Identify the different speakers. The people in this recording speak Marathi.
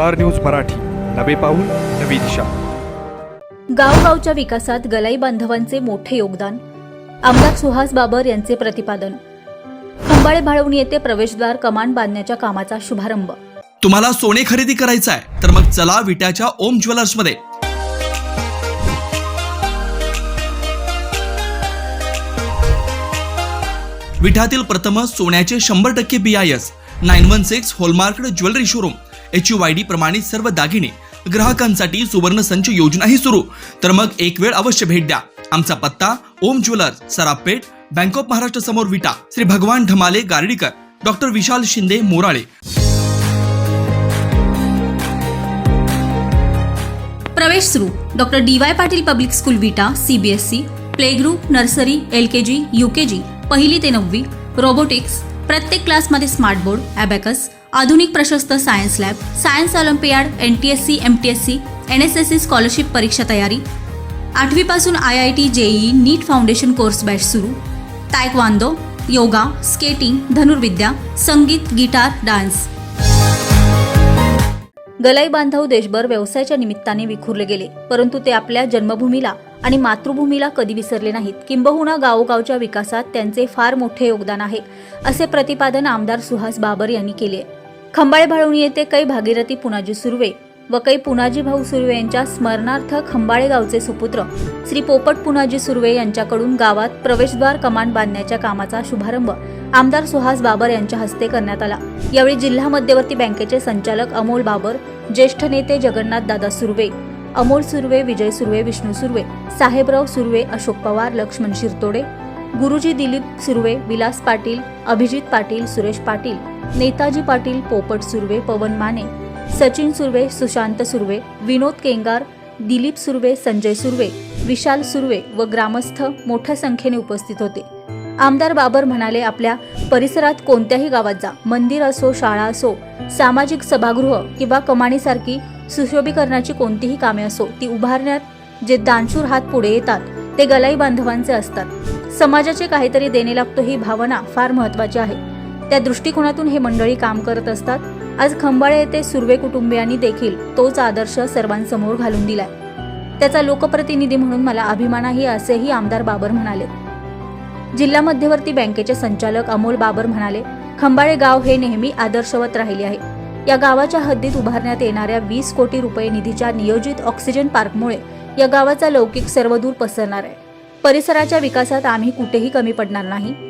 Speaker 1: Star news Marathi. नवे पाऊल नवी दिशा.
Speaker 2: गावगावच्या विकासात गलाई बांधवांचे मोठे योगदान. आमदार सुहास बाबर यांचे प्रतिपादन. खंबाळे भाळवणी येथे प्रवेशद्वार कमान बांधण्याच्या कामाचा शुभारंभ.
Speaker 3: तुम्हाला सोने खरेदी करायचं आहे तर मग चला विट्याच्या ओम ज्वेलर्समध्ये. विठ्यातील प्रथम सोन्याचे शंभर टक्के B I S nine one six hallmarked jewellery showroom. H U Y D प्रमाणित सर्व दागिने ग्राहकांसाठी सुवर्ण संच योजनाही सुरू. तर मग एक वेळ अवश्य भेट द्या. आमचा पत्ता Om jewellers Sarapeth bank of Maharashtra समोर विटा श्री भगवान ढमाले गार्डीकर डॉक्टर विशाल शिंदे मोराळे.
Speaker 2: प्रवेश सुरू. Doctor D Y Patil public school Vita CBSE play group nursery L K G U K G पहिली ते नववी रोबोटिक्स प्रत्येक क्लासमध्ये स्मार्ट बोर्ड ॲबॅकस आधुनिक प्रशस्त science lab science olympiad N T S C M T S C N S S C scholarship परीक्षा तयारी. आठवीपासून I I T JEE NEET foundation course batch सुरू. तायक्वांदो योगा स्केटिंग धनुर्विद्या संगीत गिटार डान्स गलाई बांधव देशभर व्यवसायाच्या निमित्ताने विखुरले गेले. परंतु ते आपल्या जन्मभूमीला आणि मातृभूमीला कधी विसरले नाहीत. किंबहुना गावोगावच्या विकासात त्यांचे फार मोठे योगदान आहे असे प्रतिपादन आमदार सुहास बाबर यांनी केले. खंबाळे भाळवणी येथे कै भागीरथी पुनाजी सुर्वे व पुनाजी भाऊ सुर्वे यांच्या स्मरणार्थ खंबाळे गावचे सुपुत्र. श्री पोपट पुनाजी सुर्वे यांच्याकडून गावात प्रवेशद्वार कमान बांधण्याच्या कामाचा शुभारंभ आमदार सुहास बाबर यांच्या हस्ते करण्यात आला. यावेळी जिल्हा मध्यवर्ती बँकेचे संचालक अमोल बाबर ज्येष्ठ नेते जगन्नाथ दादा सुर्वे अमोल सुर्वे विजय सुर्वे विष्णू सुर्वे साहेबराव सुर्वे अशोक पवार लक्ष्मण शिरतोडे गुरुजी दिलीप सुर्वे विलास पाटील अभिजित पाटील सुरेश पाटील नेताजी पाटील पोपट सुर्वे पवन माने सचिन सुर्वे सुशांत सुर्वे विनोद केंगार दिलीप सुर्वे संजय सुर्वे विशाल सुर्वे व ग्रामस्थ मोठ्या संख्येने उपस्थित होते. आमदार बाबर म्हणाले आपल्या परिसरात कोणत्याही गावात जा. मंदिर असो शाळा असो सामाजिक सभागृह किंवा कमानीसारखी सुशोभीकरणाची कोणतीही कामे असो ती उभारण्यात जे दानशूर हात पुढे येतात ते गलाई बांधवांचे असतात. समाजाचे काहीतरी देणे लागतो ही भावना फार महत्वाची आहे. त्या दृष्टिकोनातून हे मंडळी काम करत असतात. आज खंबाळे येथे सुर्वे कुटुंबियांनी देखील तोच आदर्श सर्वांसमोर घालून दिलाय. त्याचा लोकप्रतिनिधी म्हणून मला अभिमान आहे असेही आमदार बाबर म्हणाले. जिल्हा मध्यवर्ती बँकेचे संचालक अमोल बाबर म्हणाले खंबाळे गाव हे नेहमी आदर्शवत राहिले आहे. या गावाच्या हद्दीत उभारण्यात येणाऱ्या वीस कोटी रुपये निधीच्या नियोजित ऑक्सिजन पार्कमुळे या गावाचा लौकिक सर्वदूर पसरणार आहे. परिसराच्या विकासात आम्ही कुठेही कमी पडणार नाही.